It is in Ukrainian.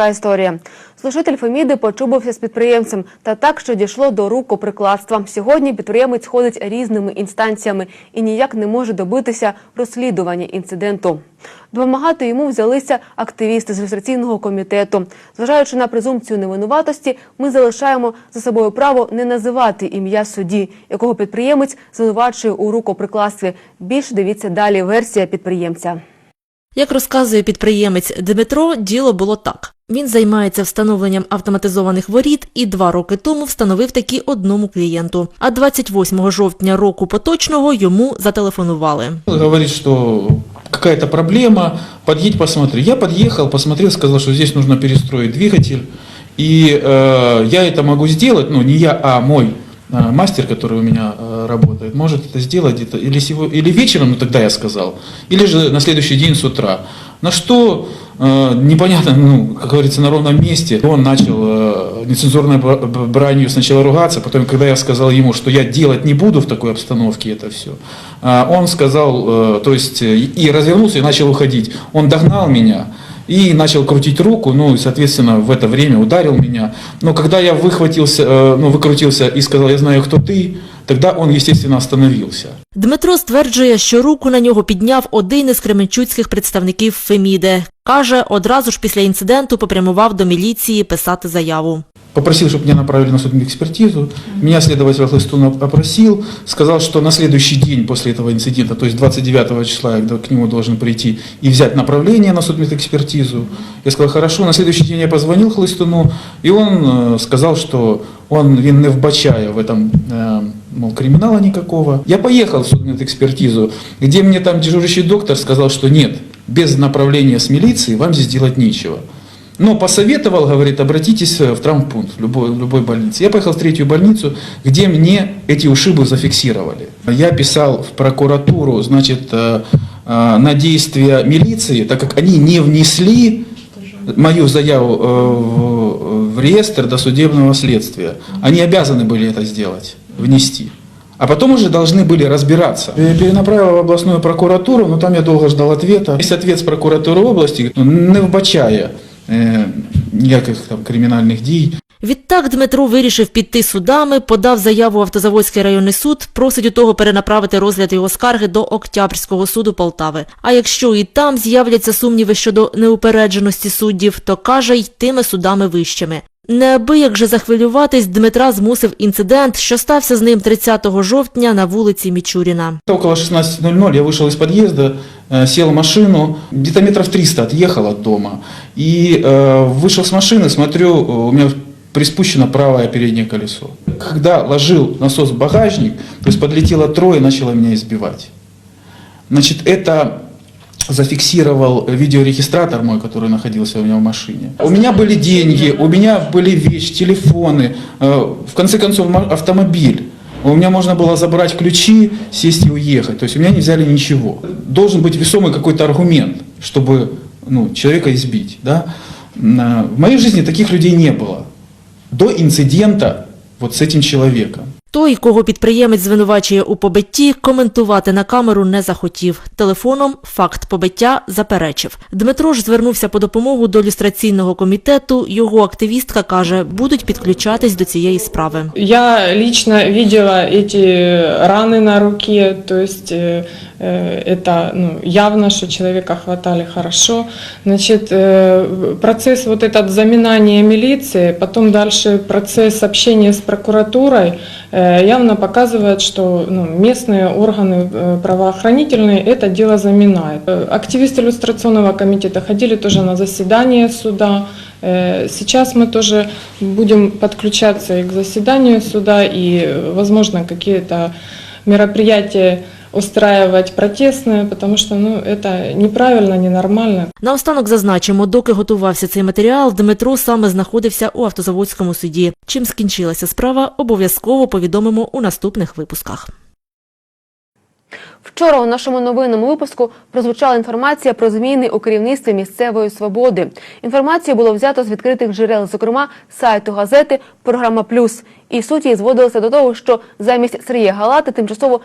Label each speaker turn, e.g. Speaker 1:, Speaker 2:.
Speaker 1: Така історія. Служитель Феміди почубився з підприємцем та так, що дійшло до рукоприкладства. Сьогодні підприємець ходить різними інстанціями і ніяк не може добитися розслідування інциденту. Допомагати йому взялися активісти з ілюстраційного комітету. Зважаючи на презумпцію невинуватості, ми залишаємо за собою право не називати ім'я судді, якого підприємець звинувачує у рукоприкладстві. Більше дивіться далі. Версія підприємця.
Speaker 2: Як розказує підприємець Дмитро, діло було так. Він займається встановленням автоматизованих воріт і два роки тому встановив такі одному клієнту. А 28 жовтня року поточного йому зателефонували.
Speaker 3: Говорит, что какая-то проблема, подъедь посмотри. Я подъехал, посмотрел, сказал, что здесь нужно перестроить двигатель. И э, я это могу сделать, ну не я, а мой э, мастер, который у меня э, работает, может это сделать где-то или, сего- или вечером, ну тогда я сказал, или же на следующий день с утра. На что э, непонятно, ну, как говорится, на ровном месте. Он начал э, нецензурной бранью сначала ругаться, потом, когда я сказал ему, что я делать не буду в такой обстановке это все, он сказал, то есть, и развернулся и начал уходить. Он догнал меня и начал крутить руку, ну и, соответственно, в это время ударил меня. Но когда я выхватился, э, ну, выкрутился и сказал, я знаю, кто ты, тогда он, естественно, остановился.
Speaker 2: Дмитро стверджує, що руку на нього підняв один із кременчуцьких представників Феміде. Каже, одразу ж після інциденту попрямував до міліції писати заяву.
Speaker 3: Попросил, чтобы меня направили на судмедэкспертизу. Меня следователь Хлыстун оп- опросил, сказал, что на следующий день после этого инцидента, то есть 29 числа, я к нему должен прийти и взять направление на судмедэкспертизу. Я сказал, хорошо, на следующий день я позвонил Хлыстуну, и он э, сказал, что он він не вбачає в этом э, мол, криминала никакого. Я поехал в судмедэкспертизу, где мне там дежурящий доктор сказал, что нет, без направления с милиции вам здесь делать нечего. Но посоветовал, говорит, обратитесь в травмпункт в любой, в любой больнице. Я поехал в третью больницу, где мне эти ушибы зафиксировали. Я писал в прокуратуру, значит, э, э, на действия милиции, так как они не внесли мою заяву э, в, реестр досудебного следствия. Они обязаны были это сделать, внести. А потом уже должны были разбираться. Я перенаправил в областную прокуратуру, но там я долго ждал ответа. Есть ответ з прокуратури області, ну, не вбачає е, ніяких там кримінальних дій.
Speaker 2: Відтак Дмитро вирішив піти судами, подав заяву в Автозаводський районний суд, просить у того перенаправити розгляд його скарги до Октябрського суду Полтави. А якщо і там з'являться сумніви щодо неупередженості суддів, то каже, йтиме судами вищими. Неабияк же захвилюватись Дмитра змусив інцидент, що стався з ним 30 жовтня на вулиці Мічуріна.
Speaker 3: Около 16.00 я вышел из подъезда, э, сел в машину, где-то метров 300 отъехал от дома. И э, вышел с машины, смотрю, э, у меня приспущено правое переднее колесо. Когда ложил насос в багажник, то есть подлетело трое и начало меня избивать. Значит, это зафиксировал видеорегистратор мой, который находился у меня в машине. У меня были деньги, у меня были вещи, телефоны, э, в конце концов автомобиль. У меня можно было забрать ключи, сесть и уехать. То есть у меня не взяли ничего. Должен быть весомый какой-то аргумент, чтобы ну, человека избить. Да? На- В моей жизни таких людей не было. До инцидента вот с этим человеком.
Speaker 2: Той, кого підприємець звинувачує у побитті, коментувати на камеру не захотів. Телефоном факт побиття заперечив. Дмитро ж звернувся по допомогу до люстраційного комітету. Його активістка каже, будуть підключатись до цієї справи.
Speaker 4: Я лично видела эти раны на руке, то есть э, э, это ну, явно, что человека хватали хорошо. Значит, э, процесс вот этот заминания милиции, потом дальше процесс общения с прокуратурой э, явно показывает, что ну, местные органы э, правоохранительные это дело заминают. Э, Активисты иллюстрационного комитета ходили тоже на заседание суда, Э, Сейчас мы тоже будем подключаться и к заседанию суда, и, э, возможно, какие-то мероприятия устраивать протестные, потому что ну, это неправильно, ненормально.
Speaker 2: Наостанок зазначимо, доки готувався цей матеріал, Дмитро саме знаходився у автозаводському суді. Чим скінчилася справа, обов'язково повідомимо у наступних випусках.
Speaker 1: Вчора у нашому новинному випуску прозвучала інформація про зміни у керівництві місцевої свободи. Інформацію було взято з відкритих джерел, зокрема сайту газети Програма Плюс. І суть її зводилася до того, що замість Сергія Галати тимчасово